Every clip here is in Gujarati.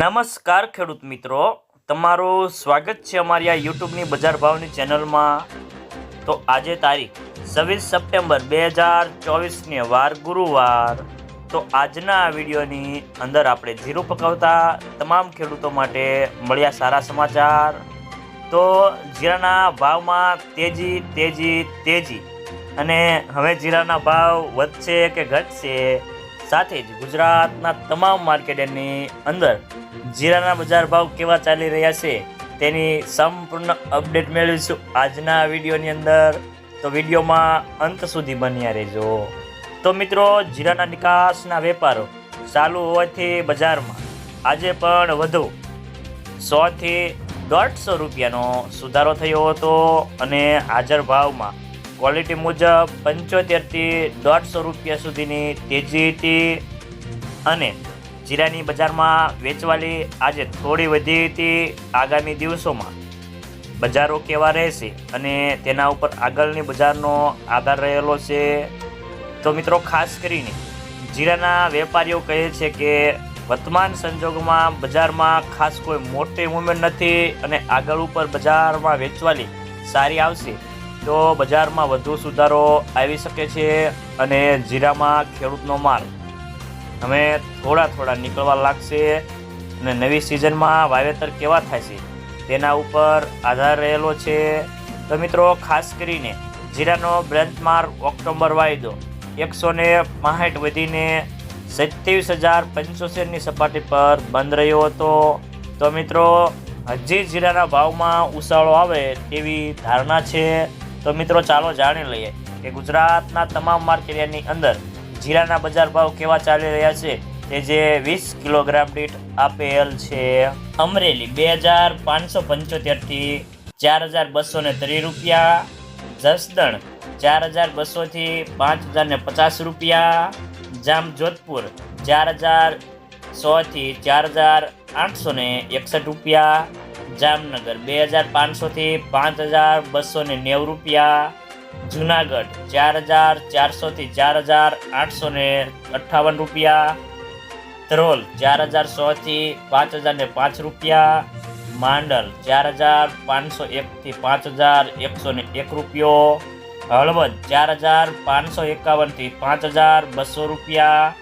નમસ્કાર ખેડૂત મિત્રો. તમારું સ્વાગત છે અમારી આ યુટ્યુબની બજાર ભાવની ચેનલમાં. તો આજે તારીખ છવ્વીસ સપ્ટેમ્બર બે હજાર ચોવીસને વાર ગુરુવાર. તો આજના વિડીયોની અંદર આપણે જીરું પકાવતા તમામ ખેડૂતો માટે મળ્યા સારા સમાચાર. તો જીરાના ભાવમાં તેજી તેજી તેજી. અને હવે જીરાના ભાવ વધશે કે ઘટશે? સાથે જ ગુજરાતના તમામ માર્કેટની અંદર જીરાના બજાર ભાવ કેવા ચાલી રહ્યા છે તેની સંપૂર્ણ અપડેટ મેળવીશું આજના વિડીયોની અંદર. તો વિડીયોમાં અંત સુધી બન્યા રહેજો. તો મિત્રો, જીરાના નિકાસના વેપારો ચાલુ હોવાથી બજારમાં આજે પણ વધુ સોથી દોઢસો રૂપિયાનો સુધારો થયો હતો અને હાજર ભાવમાં ક્વોલિટી મુજબ પંચોતેરથી દોઢસો રૂપિયા સુધીની તેજી હતી અને જીરાની બજારમાં વેચવાલી આજે થોડી વધી હતી આગામી દિવસોમાં. બજારો કેવા રહેશે અને તેના ઉપર આગળની બજારનો આધાર રહેલો છે. તો મિત્રો, ખાસ કરીને જીરાના વેપારીઓ કહે છે કે વર્તમાન સંજોગોમાં બજારમાં ખાસ કોઈ મોટી મુવમેન્ટ નથી અને આગળ ઉપર બજારમાં વેચવાલી સારી આવશે. તો બજારમાં વધુ સુધારો આવી શકે છે અને જીરામાં ખેડૂતનો માલ હવે થોડા થોડા નીકળવા લાગશે અને નવી સિઝનમાં વાવેતર કેવા થાય છે તેના ઉપર આધાર રહેલો છે. તો મિત્રો, ખાસ કરીને જીરાનો બ્રેન્ચમાર્ક ઓક્ટોબર વાયદો એકસો ને પાંસઠ વધીને સત્યાવીસ હજાર પંચોતેરની સપાટી પર બંધ રહ્યો હતો. તો મિત્રો, હજી જીરાના ભાવમાં ઉછાળો આવે તેવી ધારણા છે. તો મિત્રો, ચાલો જાણી લઈએ કે ગુજરાતના તમામ માર્કેટની અંદર જીરાના બજાર ભાવ કેવા ચાલી રહ્યા છે. તે જે વીસ કિલોગ્રામ દીઠ આપેલ છે. અમરેલી બે હજાર પાંચસો પંચોતેરથી ચાર હજાર બસો ને ત્રીસ રૂપિયા. જસદણ ચાર હજાર બસોથી પાંચ હજાર ને પચાસ રૂપિયા. જામજોધપુર ચાર હજાર સોથી ચાર હજાર આઠસો ને એકસઠ રૂપિયા, જામનગર બે હજાર પાંચસોથી પાંચ હજાર બસો ને નેવું રૂપિયા, જુનાગઢ ચાર હજાર ચારસોથી ચાર હજાર આઠસો ને અઠ્ઠાવન રૂપિયા, ધ્રોલ ચાર હજાર સોથી પાંચ હજાર ને પાંચ રૂપિયા, માંડલ ચાર હજાર પાંચસો એકથી પાંચ હજાર એકસો ને એક રૂપિયો, હળવદ ચાર હજાર પાંચસો એકાવનથી પાંચ હજાર બસો રૂપિયા,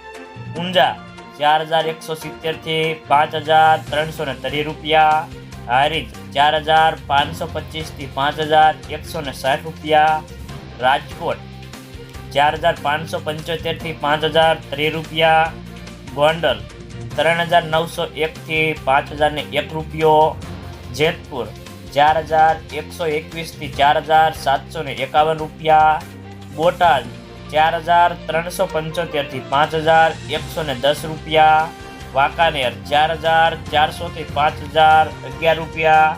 ઊંઝા ચાર હજાર એકસો સિત્તેરથી પાંચ હજાર ત્રણસો ને ત્રીસ રૂપિયા. હારીજ ચાર હજાર પાંચસો પચીસથી પાંચ હજાર એકસો ને સાઠ રૂપિયા. રાજકોટ ચાર હજાર પાંચસો પંચોતેરથી પાંચ હજાર ત્રીસ રૂપિયા. ગોંડલ ત્રણ હજાર નવસો એકથી પાંચ હજાર ને એક રૂપિયો. જેતપુર ચાર હજાર એકસો એકવીસથી ચાર હજાર સાતસો ને એકાવન રૂપિયા. બોટાદ ચાર હજાર ત્રણસો પંચોતેરથી પાંચ હજાર એકસો ને દસ રૂપિયા. વાંકાનેર ચાર હજાર ચારસોથી પાંચ હજાર અગિયાર રૂપિયા.